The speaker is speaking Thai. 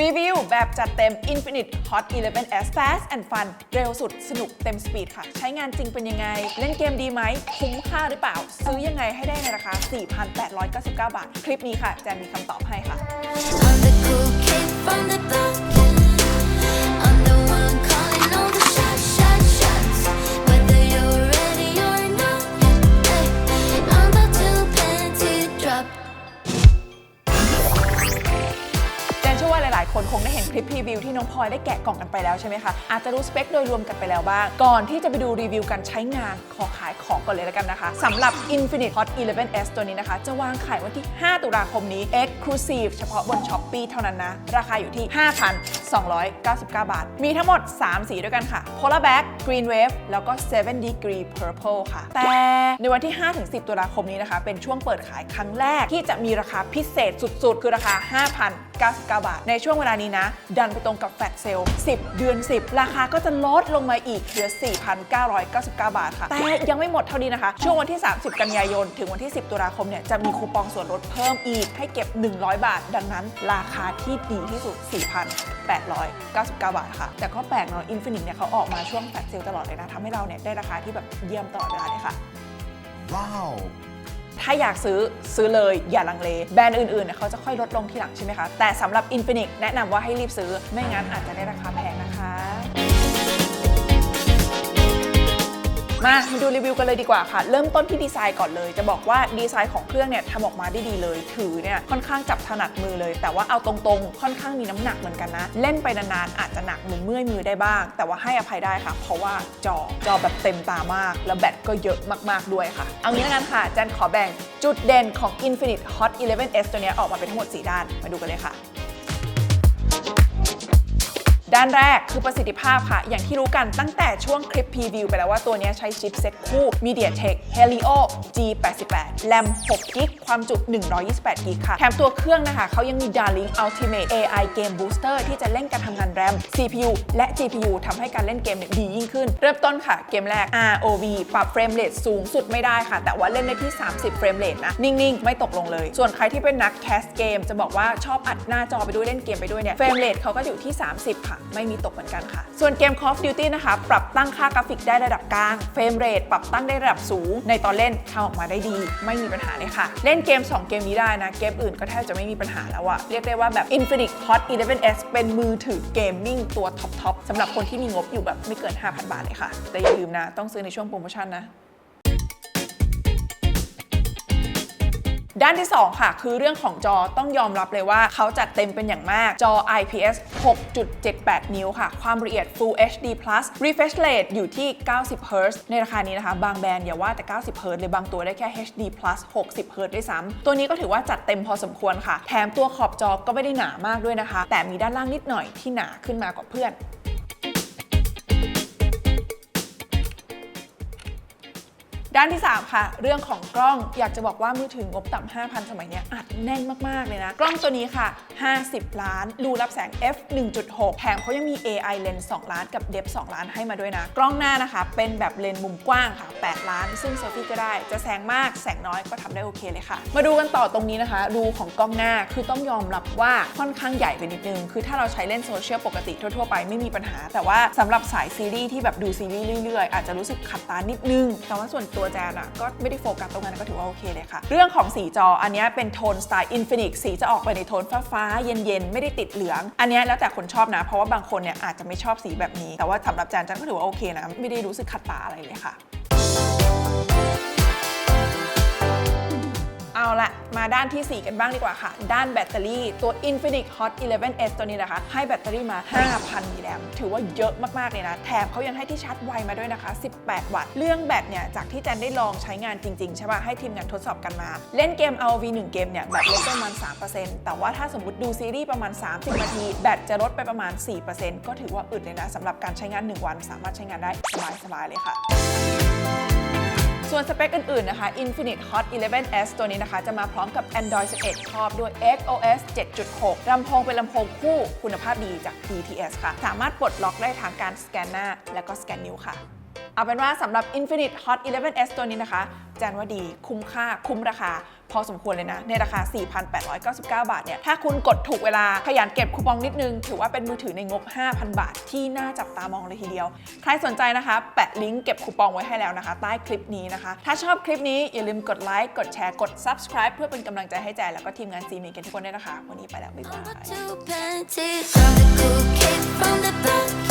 รีวิวแบบจัดเต็ม Infinite Hot 11s Fast and Fun เร็วสุดสนุกเต็มสปีดค่ะ ใช้งานจริงเป็นยังไง เล่นเกมดีไหม คุ้มค่าหรือเปล่า ซื้อยังไงให้ได้ในราคา 4,899 บาท คลิปนี้ค่ะ แจนมีคำตอบให้ค่ะ รีวิวที่น้องพลอยได้แกะกล่องกันไปแล้วใช่ไหมคะ อาจจะรู้สเปคโดยรวมกันไปแล้วบ้าง ก่อนที่จะไปดูรีวิวการใช้งานขอขายของก่อนเลยแล้วกันนะคะสำหรับ Infinite Hot 11s ตัวนี้นะคะ จะวางขายวันที่ 5 ตุลาคมนี้ Exclusive เฉพาะบน s h อ p e e เท่านั้นนะ ราคาอยู่ที่ 5,299 บาท มีทั้งหมด 3 สีด้วยกันค่ะ Polar Black Green Wave แล้วก็ 7 Degree Purple ค่ะ แต่ในวันที่ 5-10 ตุลาคมนี้นะคะ เป็นช่วงเปิดขายครั้งแรกที่จะมีราคาพิเศษสุดๆ คือราคา 5,099 บาท ในช่วงเวลานี้นะ ดันไปตรงกับแฟลชเซลล์10 เดือน 10 ราคาก็จะลดลงมาอีกเหลือ 4,999 บาทค่ะ แต่ยังไม่หมดเท่านี้นะคะ ช่วงวันที่ 30 กันยายน ถึงวันที่ 10 ตุลาคมเนี่ยจะมีคูปองส่วนลดเพิ่มอีกให้เก็บ 100 บาท ดังนั้น ราคาที่ดีที่สุด 4,899 บาทค่ะ แต่ก็แปลกเนาะอินฟินิตเนี่ยเขาออกมาช่วงแฟลชเซลล์ตลอดเลยนะทำให้เราเนี่ยได้ราคาที่แบบเยี่ยมตลอดเวลาเลยค่ะ Wow. ถ้าอยากซื้อซื้อเลยอย่าลังเล แบรนด์อื่นๆเนี่ยเขาจะค่อยลดลงทีหลังใช่ไหมคะ แต่สำหรับ Infinix แนะนำว่าให้รีบซื้อไม่งั้นอาจจะได้ราคาแพงนะ มามาดูรีวิวกันเลยดีกว่าค่ะ เริ่มต้นที่ดีไซน์ก่อนเลย จะบอกว่าดีไซน์ของเครื่องเนี่ยทำออกมาได้ดีเลย ถือเนี่ยค่อนข้างจับถนัดมือเลย แต่ว่าเอาตรงๆ ค่อนข้างมีน้ำหนักเหมือนกันนะ เล่นไปนานๆอาจจะหนักหรือเมื่อยมือได้บ้าง แต่ว่าให้อภัยได้ค่ะ เพราะว่าจอจอแบบเต็มตามาก แล้วแบตก็เยอะมากๆด้วยค่ะ เอางี้แล้วกันค่ะแจนขอแบ่งจุดเด่นของ Infinite Hot 11s ตัวเนี้ยออกมาเป็นทั้งหมด 4 ด้านมาดูกันเลยค่ะ ด้านแรกคือประสิทธิภาพค่ะ อย่างที่รู้กันตั้งแต่ช่วงคลิปพรีวิวไปแล้วว่าตัวนี้ใช้ชิปเซ็ตคู่ MediaTek Helio G88 แรม6กิกความจุ 128กิกค่ะ แถมตัวเครื่องนะคะเขายังมี Darling Ultimate AI Game Booster ที่จะเล่นการทำงานแรม CPU และ GPU ทำให้การเล่นเกมเนี่ยดียิ่งขึ้น เริ่มต้นค่ะ เกมแรก ROV ปรับเฟรมเรทสูงสุดไม่ได้ค่ะ แต่ว่าเล่นได้ที่ 30 เฟรมเรทนะ นิ่ง ๆ ไม่ตกลงเลย ส่วนใครที่เป็นนักแคสเกมจะบอกว่าชอบอัดหน้าจอไปด้วยเล่นเกมไปด้วยเนี่ยเฟรมเรทเขาก็อยู่ที่ 30 ค่ะไม่มีตกเหมือนกันค่ะ ส่วนเกม Call of Duty นะคะ ปรับตั้งค่ากราฟิกได้ระดับกลางเฟรมเรทปรับตั้งได้ระดับสูง ในตอนเล่นทำออกมาได้ดี ไม่มีปัญหาเลยค่ะ เล่นเกม 2 เกมนี้ได้นะ เกมอื่นก็แทบจะไม่มีปัญหาแล้วอะเรียกได้ว่าแบบ Infinite Hot 11s เป็นมือถือเกมมิ่งตัวท็อปๆสำหรับคนที่มีงบอยู่แบบไม่เกิน 5,000 บาทเลยค่ะแต่อย่าลืมนะต้องซื้อในช่วงโปรโมชั่นนะ ด้านที่ 2 ค่ะ คือเรื่องของจอต้องยอมรับเลยว่าเขาจัดเต็มเป็นอย่างมากจอ IPS 6.78 นิ้วค่ะ ความละเอียด Full HD Plus refresh rate อยู่ที่ 90 Hz ในราคานี้นะคะ บางแบรนด์อย่าว่าแต่ 90 Hz เลยบางตัวได้แค่ HD Plus 60 Hz ด้วยซ้ำตัวนี้ก็ถือว่าจัดเต็มพอสมควรค่ะ แถมตัวขอบจอก็ไม่ได้หนามากด้วยนะคะ แต่มีด้านล่างนิดหน่อยที่หนาขึ้นมากว่าเพื่อน ด้านที่ 3 ค่ะ เรื่องของกล้องอยากจะบอกว่ามือถืองบต่ำ5,000 สมัยนี้อัดแน่นมาก ๆ เลยนะ กล้องตัวนี้ค่ะ 50 ล้านรูรับแสง f 1.6แถมเขายังมี AI lens 2ล้านกับ depth 2ล้านให้มาด้วยนะ กล้องหน้านะคะ เป็นแบบเลนส์มุมกว้างค่ะ 8 ล้าน ซึ่งเซลฟี่ก็ได้จะแสงมากแสงน้อยก็ทำได้โอเคเลยค่ะ มาดูกันต่อตรงนี้นะคะ รูของกล้องหน้าคือต้องยอมรับว่าค่อนข้างใหญ่ไปนิดนึง คือถ้าเราใช้เล่นโซเชียลปกติทั่วๆไปไม่มีปัญหา แต่ว่าสำหรับสายซีรีส์ที่แบบดูซีรีส์เรื่อยๆอาจจะรู้สึกขัดตานิดนึงแต่ว่าส่วนตัวแจนอะก็ไม่ได้โฟกัสตรงนั้นก็ถือว่าโอเคเลยค่ะ เรื่องของสีจออันนี้เป็นโทนสไตล์อินฟินิกสีจะออกไปในโทนฟ้าๆเย็นๆ ไม่ได้ติดเหลือง อันนี้แล้วแต่คนชอบนะ เพราะว่าบางคนเนี่ยอาจจะไม่ชอบสีแบบนี้ แต่ว่าสำหรับแจนแจนก็ถือว่าโอเคนะ ไม่ได้รู้สึกขัดตาอะไรเลยค่ะ ละมาด้านทีสี่ 4 กันบ้างดีกว่าค่ะ ด้านแบตเตอรี่ตัว Infinix Hot 11s ตัวนี้นะคะ ให้แบตเตอรี่มา 5,000 มิลลิแอมป์ถือว่าเยอะมาก ๆ เลยนะ แถมเขายังให้ที่ชาร์จไวมาด้วยนะคะ 18 วัตต์ เรื่องแบตเนี่ย จากที่แจนได้ลองใช้งานจริง ๆ ใช่ป่ะ ให้ทีมงานทดสอบกันมา เล่นเกม ROV 1เกมเนี่ย แบตลดประมาณ 3%แต่ว่าถ้าสมมติดูซีรีส์ประมาณ 30 นาที แบตจะลดไปประมาณ 4%ก็ถือว่าอึดเลยนะสำหรับการใช้งาน 1 วัน สามารถใช้งานได้สบายๆเลยค่ะ ส่วนสเปคอื่นๆนะคะ Infinite Hot 11s ตัวนี้นะคะ จะมาพร้อมกับ Android 11 ครอบด้วย XOS 7.6 ลำโพงเป็นลำโพงคู่คุณภาพดีจาก DTS ค่ะ สามารถปลดล็อกได้ทางการสแกนหน้า และก็สแกนนิ้วค่ะ เอาเป็นว่าสำหรับ Infinite Hot 11s ตัวนี้นะคะ แจนว่าดีคุ้มค่าคุ้มราคา พอสมควรเลยนะ ในราคา 4,899 บาทเนี่ย ถ้าคุณกดถูกเวลาขยันเก็บคูปองนิดนึง ถือว่าเป็นมือถือในงบ 5,000 บาท ที่น่าจับตามองเลยทีเดียว ใครสนใจนะคะ แปะลิงก์เก็บคูปองไว้ให้แล้วนะคะ ใต้คลิปนี้นะคะ ถ้าชอบคลิปนี้อย่าลืมกดไลค์กดแชร์กด subscribe เพื่อเป็นกำลังใจให้แจนแล้วก็ทีมงานซีมีกันทุกคนด้วยนะคะ วันนี้ไปแล้วบ๊ายบาย